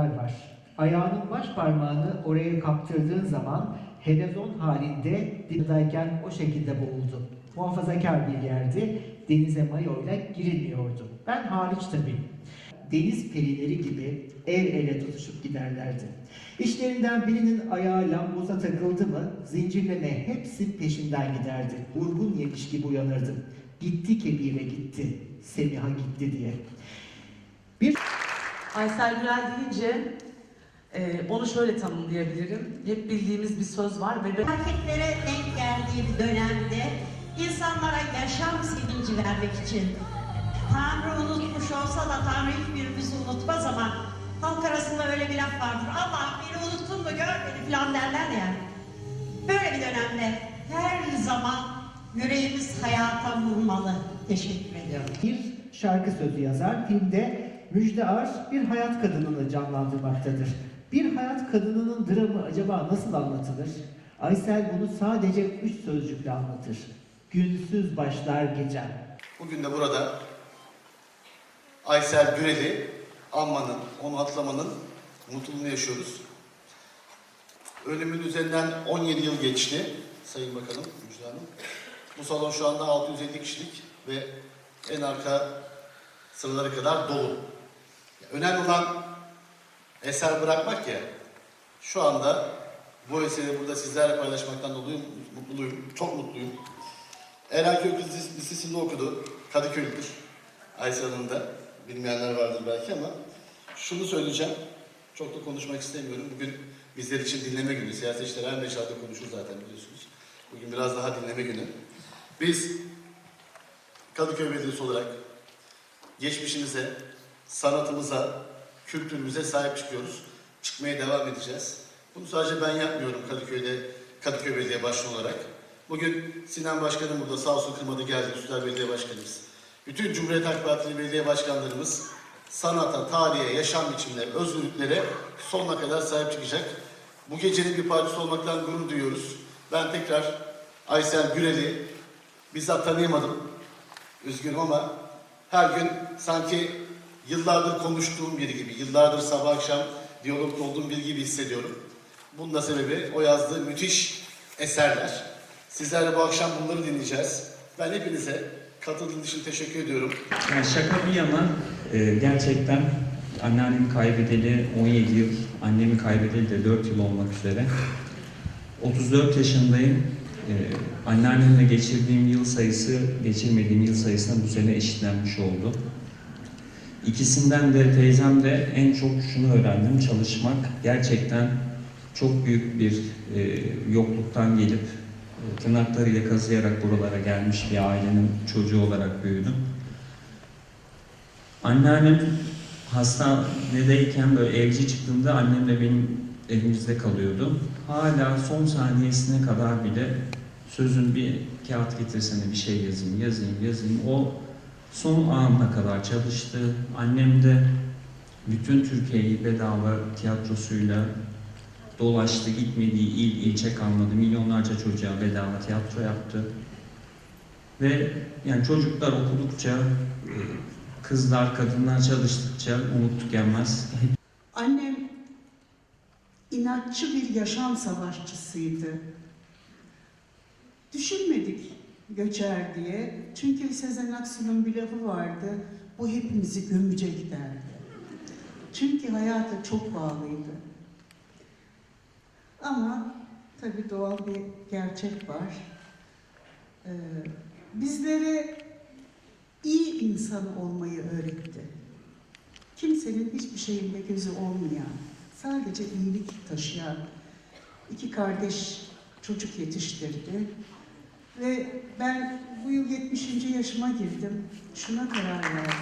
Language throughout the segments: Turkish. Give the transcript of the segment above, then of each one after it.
parmaklar var. Ayağının baş parmağını oraya kaptırdığın zaman helezon halinde dildayken o şekilde boğuldu. Muhafazakar bir yerdi. Denize mayoyla girilmiyordu. Ben hariç tabii. Deniz perileri gibi el ele tutuşup giderlerdi. İşlerinden birinin ayağı lamboza takıldı mı zincirleme hepsi peşinden giderdi. Vurgun yemiş gibi uyanırdım. Gitti Kebir'e gitti, Semiha gitti diye. Bir Aysel Gürel deyince e, onu şöyle tanımlayabilirim. Hep bildiğimiz bir söz var ve Hareketlere denk geldiği bir dönemde insanlara yaşam sevinci vermek için Tanrı unutmuş olsa da Tanrı hiçbirimizi unutmaz ama halk arasında öyle bir laf vardır. Allah beni unuttun mu görmedi falan derler ya. Böyle bir dönemde her zaman yüreğimiz hayata vurmalı. Teşekkür ediyorum. bir şarkı sözü yazar. Filmde Müjde Ar bir hayat kadınını canlandırmaktadır. Bir hayat kadınının dramı acaba nasıl anlatılır? Aysel bunu sadece üç sözcükle anlatır. Günsüz başlar gecem. Bugün de burada Aysel Gürel'i anmanın, onu atlamanın mutluluğunu yaşıyoruz. Ölümün üzerinden 17 yıl geçti Sayın Bakanım, Müjde Hanım. Bu salon şu anda 650 kişilik ve en arka sıralara kadar dolu. Önemli olan eser bırakmak ya. Şu anda bu eseri burada sizlerle paylaşmaktan doluyum, mutluyum, çok mutluyum. Erenköy Kız Lis- Lisesi'nde okudu. Kadıköy'dür. Aysel Hanım da. Bilmeyenler vardır belki ama şunu söyleyeceğim. Çok da konuşmak istemiyorum. Bugün bizler için dinleme günü. Siyasetçiler her meşalde konuşur zaten biliyorsunuz. Bugün biraz daha dinleme günü. Biz Kadıköy Belediyesi olarak geçmişimize, sanatımıza, kültürümüze sahip çıkıyoruz. Çıkmaya devam edeceğiz. Bunu sadece ben yapmıyorum Kadıköy'de, Kadıköy Belediye Başkanı olarak. Bugün Sinan Başkanım burada sağ olsun kırmadı geldi, Üstler Belediye Başkanımız. Bütün Cumhuriyet Halk Partili belediye başkanlarımız sanata, tarihe, yaşam biçimlerine, özgürlüklere sonuna kadar sahip çıkacak. Bu gecenin bir parçası olmaktan gurur duyuyoruz. Ben tekrar Aysel Gürel'i bizzat tanıyamadım. Üzgünüm ama her gün sanki yıllardır konuştuğum biri gibi, yıllardır sabah akşam diyalogda olduğum biri gibi hissediyorum. Bunun da sebebi o yazdığı müthiş eserler. Sizlerle bu akşam bunları dinleyeceğiz. Ben hepinize katıldığınız için teşekkür ediyorum. Yani şaka bir yana e, gerçekten anneannemi kaybedeli 17 yıl, annemi kaybedeli de 4 yıl olmak üzere. 34 yaşındayım. E, anneannemle geçirdiğim yıl sayısı, geçirmediğim yıl sayısına bu sene eşitlenmiş oldu. İkisinden de teyzem de en çok şunu öğrendim. Çalışmak gerçekten çok büyük bir e, yokluktan gelip e, tırnaklarıyla kazıyarak buralara gelmiş bir ailenin çocuğu olarak büyüdüm. Anneannem hastanedeyken böyle evci çıktığında annemle benim evimizde kalıyordu. Hala son saniyesine kadar bile sözün bir kağıt getirsene bir şey yazayım, yazayım, yazayım. O son anına kadar çalıştı. Annem de bütün Türkiye'yi bedava tiyatrosuyla dolaştı, gitmediği il, ilçe kalmadı. Milyonlarca çocuğa bedava tiyatro yaptı. Ve yani çocuklar okudukça, kızlar, kadınlar çalıştıkça umut tükenmez. Annem inatçı bir yaşam savaşçısıydı. Düşünmedik göçer diye. Çünkü Sezen Aksu'nun bir lafı vardı. Bu hepimizi gömecek derdi. Çünkü hayata çok bağlıydı. Ama tabii doğal bir gerçek var. Ee, bizlere iyi insan olmayı öğretti. Kimsenin hiçbir şeyinde gözü olmayan, sadece iyilik taşıyan iki kardeş çocuk yetiştirdi. Ve ben bu yıl 70. yaşıma girdim. Şuna karar verdim.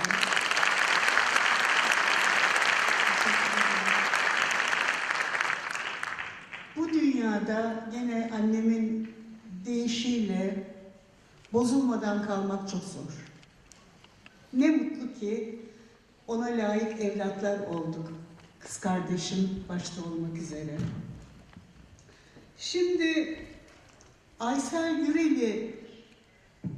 Bu dünyada gene annemin deyişiyle bozulmadan kalmak çok zor. Ne mutlu ki ona layık evlatlar olduk. Kız kardeşim başta olmak üzere. Şimdi Aysel Gürel'i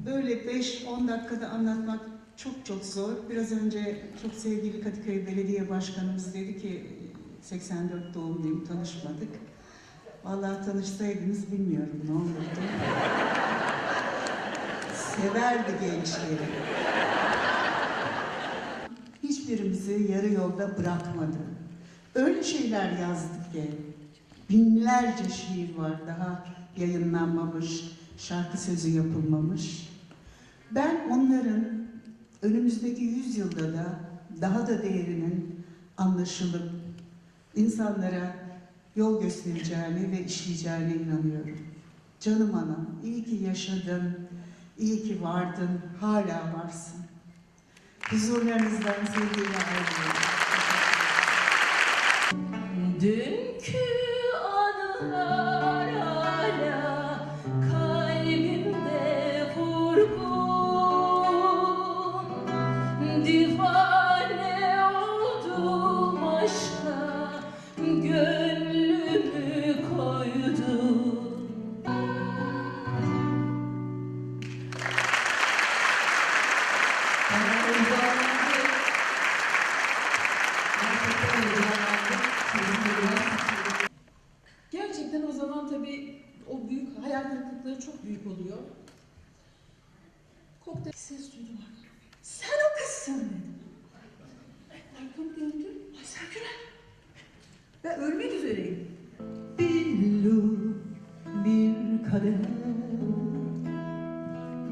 böyle 5-10 dakikada anlatmak çok çok zor. Biraz önce çok sevgili Kadıköy Belediye Başkanımız dedi ki 84 doğumluyum, tanışmadık. Vallahi tanışsaydınız bilmiyorum ne olurdu. Severdi gençleri. Hiçbirimizi yarı yolda bırakmadı. Öyle şeyler yazdık ki binlerce şiir var daha yayınlanmamış, şarkı sözü yapılmamış. Ben onların önümüzdeki yüzyılda da daha da değerinin anlaşılıp insanlara yol göstereceğine ve işleyeceğine inanıyorum. Canım anam, iyi ki yaşadın, iyi ki vardın, hala varsın. Huzurlarınızdan sevgiyle ayrılıyorum. Dünkü love. Gerçekten o zaman tabii o büyük hayal kırıklıkları çok büyük oluyor. Kokteyl ses duydum. Sen o kızsın dedim. Arkamı döndüm. Ay Sergüler. Ben ölmek üzereyim. Billu bir kadeh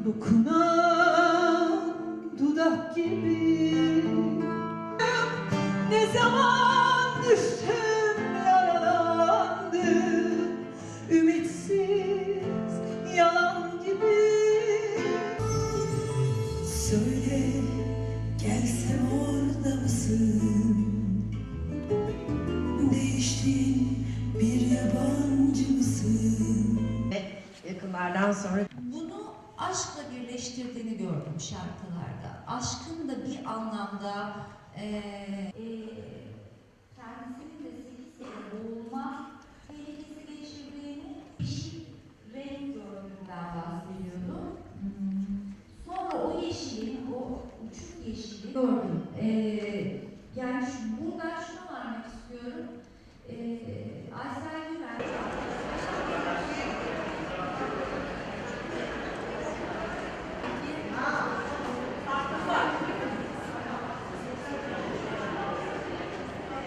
Dokunan dudak gibi Yakınlardan sonra Bunu aşkla birleştirdiğini gördüm şarkılarda. Aşkın da bir anlamda eee eee, kendisinin